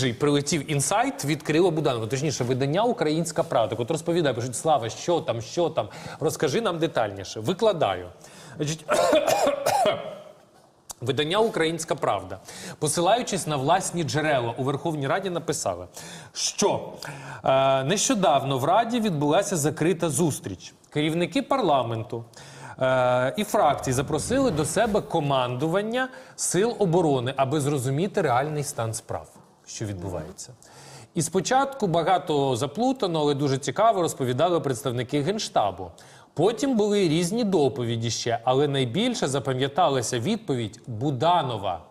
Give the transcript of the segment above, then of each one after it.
Жий прилетів інсайт від Кирила Буданова, точніше, видання Українська Правда. От розповідає, пишуть, Слава, що там, що там. Розкажи нам детальніше. Викладаю. Видання Українська Правда, посилаючись на власні джерела у Верховній Раді, написали, що е, нещодавно в Раді відбулася закрита зустріч. Керівники парламенту е, і фракцій запросили до себе командування сил оборони, аби зрозуміти реальний стан справ, що відбувається. І спочатку багато заплутано, але дуже цікаво розповідали представники генштабу. Потім були різні доповіді ще, але найбільше запам'яталася відповідь Буданова,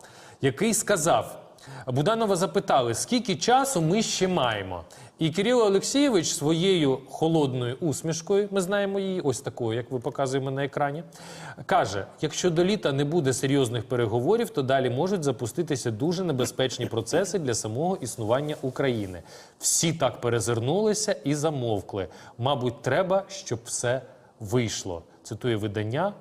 який сказав: Буданова запитали, скільки часу ми ще маємо. І Кирило Олексійович своєю холодною усмішкою, ми знаємо її, ось такою, як ви показуємо на екрані, каже: якщо до літа не буде серйозних переговорів, то далі можуть запуститися дуже небезпечні процеси для самого існування України. Всі так перезирнулися і замовкли. Мабуть, треба, щоб все вийшло. Цитує видання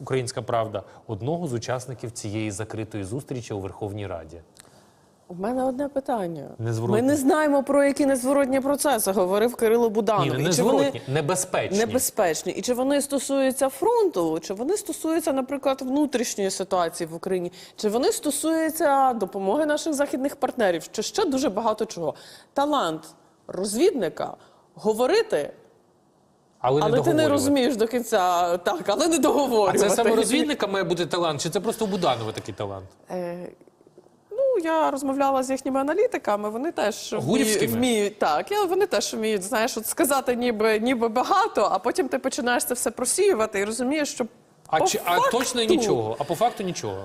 Українська Правда одного з учасників цієї закритої зустрічі у Верховній Раді. У мене одне питання. Ми не знаємо про які незворотні процеси, говорив Кирило Буданов. Ні, не чи вони небезпечні. небезпечні? І чи вони стосуються фронту, чи вони стосуються, наприклад, внутрішньої ситуації в Україні, чи вони стосуються допомоги наших західних партнерів, чи ще дуже багато чого. Талант розвідника говорити, Але, не ти не розумієш до кінця так, але не А це саме розвідника має бути талант, чи це просто у Буданова такий талант? Е, Ну, я розмовляла з їхніми аналітиками. Вони теж Гурівськими? вміють, вміють так. Я, вони теж вміють, знаєш, от сказати ніби, ніби багато, а потім ти починаєш це все просіювати і розумієш, що А, по чи, а факту, точно нічого, а по факту нічого.